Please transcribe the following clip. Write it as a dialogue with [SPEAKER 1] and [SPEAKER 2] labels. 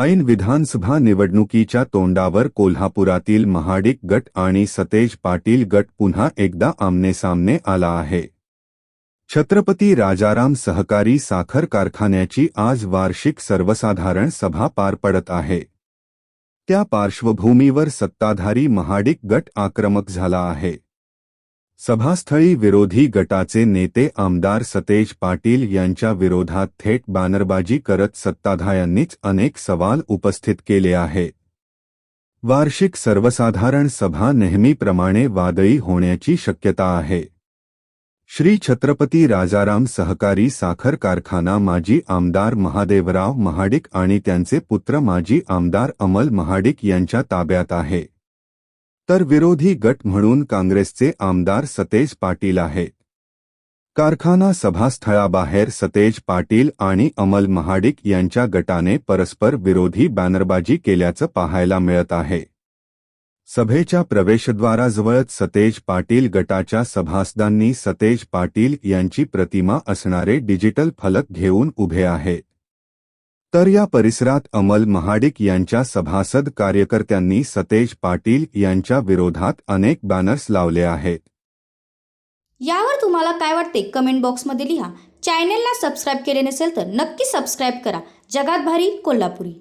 [SPEAKER 1] ऐन विधानसभा निवडणुकीच्या तोंडावर कोल्हापुरातील महाडिक गट आणि सतेज पाटील गट पुन्हा एकदा आमनेसामने आला आहे. छत्रपती राजाराम सहकारी साखर कारखान्याची आज वार्षिक सर्वसाधारण सभा पार पडत आहे. त्या पार्श्वभूमीवर सत्ताधारी महाडिक गट आक्रमक झाला आहे. सभास्थळी विरोधी गटाचे नेते आमदार सतेज पाटील यांच्या विरोधात थेट बॅनरबाजी करत सत्ताधाऱ्यांनीच अनेक सवाल उपस्थित केले आहेत. वार्षिक सर्वसाधारण सभा नेहमीप्रमाणे वादळी होण्याची शक्यता आहे. श्री छत्रपती राजाराम सहकारी साखर कारखाना माजी आमदार महादेवराव महाडिक आणि त्यांचे पुत्र माजी आमदार अमल महाडिक यांच्या ताब्यात आहे. तर विरोधी गट म्हणून काँग्रेसचे आमदार सतेज पाटील आहेत. कारखाना सभास्थळाबाहेर सतेज पाटील आणि अमल महाडिक यांच्या गटाने परस्पर विरोधी बॅनरबाजी केल्याचं पाहायला मिळत आहे. सभेच्या प्रवेशद्वाराजवळच सतेज पाटील गटाच्या सभासदांनी सतेज पाटील यांची प्रतिमा असणारे डिजिटल फलक घेऊन उभे आहेत. तर या परिसरात अमल महाडिक यांच्या सभासद कार्यकर्त्यांनी सतेज पाटील यांच्या विरोधात अनेक बॅनर्स लावले आहेत.
[SPEAKER 2] यावर तुम्हाला काय वाटते कमेंट बॉक्समध्ये लिहा. चॅनेलला सबस्क्राईब केले नसेल तर नक्की सबस्क्राईब करा. जगात भारी कोल्हापुरी.